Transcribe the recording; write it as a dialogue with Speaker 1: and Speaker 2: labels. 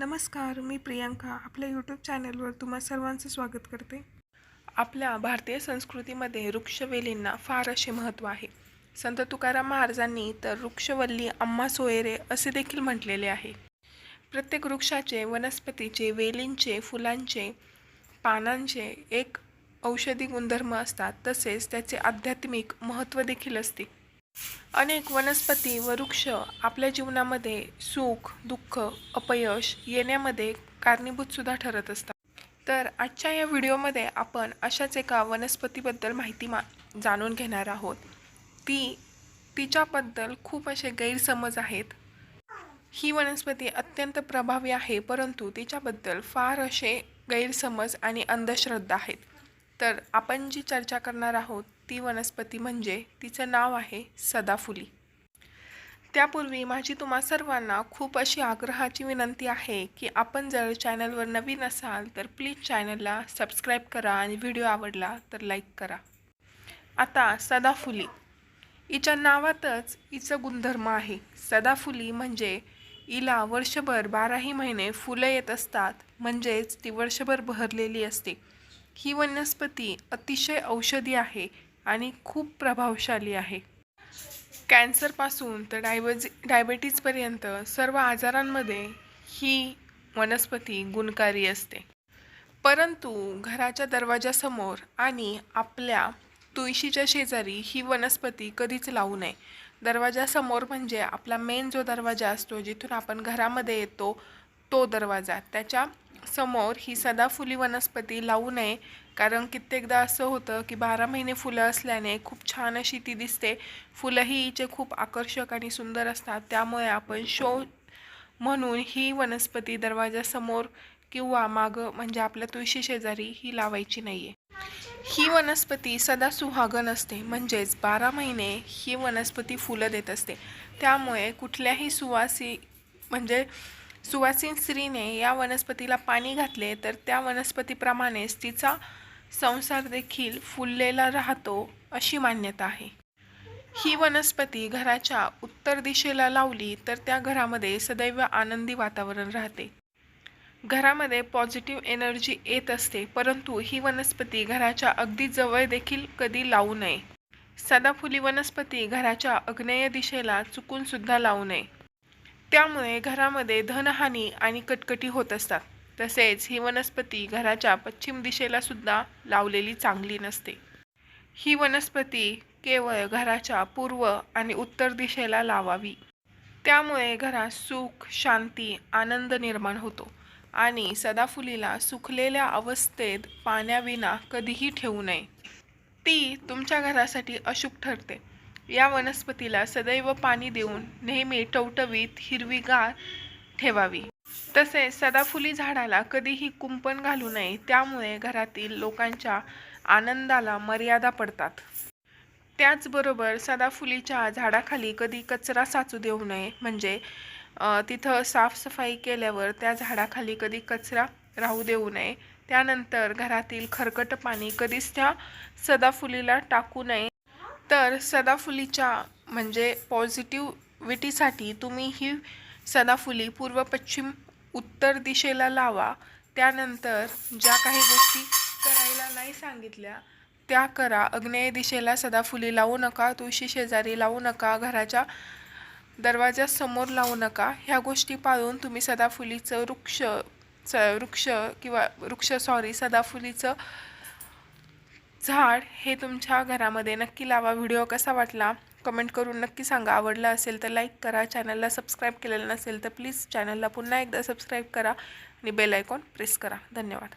Speaker 1: नमस्कार मी प्रियांका. आपल्या यूट्यूब चॅनलवर तुम्हा सर्वांचं स्वागत करते. आपल्या भारतीय संस्कृतीमध्ये वृक्षवेलींना फार असे महत्त्व आहे. संत तुकाराम महाराजांनी तर वृक्षवल्ली अम्मा सोयरे असे देखील म्हटलेले आहे. प्रत्येक वृक्षाचे वनस्पतीचे वेलींचे फुलांचे पानांचे एक औषधी गुणधर्म असतात. तसेच त्याचे आध्यात्मिक महत्त्व देखील असते. अनेक वनस्पती व वृक्ष आपल्या जीवनामध्ये सुख दुःख अपयश येण्यामध्ये कारणीभूतसुद्धा ठरत असतात. तर आजच्या या व्हिडिओमध्ये आपण अशाच एका वनस्पतीबद्दल माहिती मा जाणून घेणार आहोत. ती तिच्याबद्दल खूप असे गैरसमज आहेत. ही वनस्पती अत्यंत प्रभावी आहे परंतु तिच्याबद्दल फार असे गैरसमज आणि अंधश्रद्धा आहेत. तर आपण जी चर्चा करणार आहोत ती वनस्पती म्हणजे तिचं नाव आहे सदाफुली. त्यापूर्वी माझी तुम्हा सर्वांना खूप अशी आग्रहाची विनंती आहे की आपण जर चॅनलवर नवीन असाल तर प्लीज चॅनलला सबस्क्राईब करा आणि व्हिडिओ आवडला तर लाईक करा. आता सदाफुली. हिच्या नावातच हिचं गुणधर्म आहे. सदाफुली म्हणजे हिला वर्षभर बाराही महिने फुलं येत असतात म्हणजेच ती वर्षभर बहरलेली असते. ही वनस्पती अतिशय औषधी आहे आणि खूप प्रभावशाली आहे. कॅन्सरपासून तर डायबेजी डायबेटीजपर्यंत सर्व आजारांमध्ये ही वनस्पती गुणकारी असते. परंतु घराच्या दरवाजासमोर आणि आपल्या तुळशीच्या शेजारी ही वनस्पती कधीच लावू नये. दरवाजासमोर म्हणजे आपला मेन जो दरवाजा असतो जिथून आपण घरामध्ये येतो तो दरवाजा. त्याच्या समोर ही सदाफुली वनस्पती लावू नये. कारण कित्येकदा असं होतं की बारा महिने फुलं असल्याने खूप छान अशी ती दिसते. फुलंही हिचे खूप आकर्षक आणि सुंदर असतात. त्यामुळे आपण शो म्हणून ही वनस्पती दरवाजासमोर किंवा मागं म्हणजे आपल्या तुळशी शेजारी ही लावायची नाही आहे ही वनस्पती सदा सुहागन असते. म्हणजेच बारा महिने ही वनस्पती फुलं देत असते. त्यामुळे कुठल्याही सुवासी म्हणजे सुवासीन स्त्रीने या वनस्पतीला पाणी घातले तर त्या वनस्पतीप्रमाणेच तिचा संसार देखील फुललेला राहतो अशी मान्यता आहे. ही वनस्पती घराच्या उत्तर दिशेला लावली तर त्या घरामध्ये सदैव आनंदी वातावरण राहते. घरामध्ये पॉझिटिव्ह एनर्जी येत असते परंतु ही वनस्पती घराच्या अगदी जवळ देखील कधी लावू नये. सदाफुली वनस्पती घराच्या आग्नेय दिशेला चुकूनसुद्धा लावू नये. त्यामुळे घरामध्ये धनहानी आणि कटकटी होत असतात. तसेच ही वनस्पती घराच्या पश्चिम दिशेला सुद्धा लावलेली चांगली नसते. ही वनस्पती केवळ घराच्या पूर्व आणि उत्तर दिशेला लावावी. त्यामुळे घरात सुख शांती आनंद निर्माण होतो आणि सदाफुलीला सुकलेल्या अवस्थेत पाण्याविना कधीही ठेवू नये. ती तुमच्या घरासाठी अशुभ ठरते. या वनस्पतीला सदैव पाणी देऊन नेहमी टवटवीत हिरवीगार ठेवावी. तसेच सदाफुली झाडाला कधीही कुंपण घालू नये त्यामुळे घरातील लोकांच्या आनंदाला मर्यादा पडतात. त्याचबरोबर सदाफुलीच्या झाडाखाली कधी कचरा साचू देऊ नये म्हणजे तिथं साफसफाई केल्यावर त्या झाडाखाली कधी कचरा राहू देऊ नये. त्यानंतर घरातील खरकट पाणी कधीच त्या सदाफुलीला टाकू नये. तर सदाफुलीच्या म्हणजे पॉझिटिव्हिटीसाठी तुम्ही ही सदाफुली पूर्व पश्चिम उत्तर दिशेला लावा. त्यानंतर ज्या काही गोष्टी करायला नाही सांगितल्या त्या करा. अग्नेय दिशेला सदाफुली लावू नका तुळशी शेजारी लावू नका घराच्या दरवाजासमोर लावू नका. ह्या गोष्टी पाळून तुम्ही सदाफुलीचं वृक्ष स वृक्ष किंवा वृक्ष सॉरी सदाफुलीचं झाड हे तुमच्या घरामध्ये नक्की लावा. व्हिडिओ कसा वाटला? कमेंट करून नक्की सांगा. आवडला असेल तर लाईक करा. चॅनलला सबस्क्राईब केलेलं नसेल तर प्लीज चॅनलला पुन्हा एकदा सबस्क्राईब करा आणि बेल आयकॉन प्रेस करा. धन्यवाद.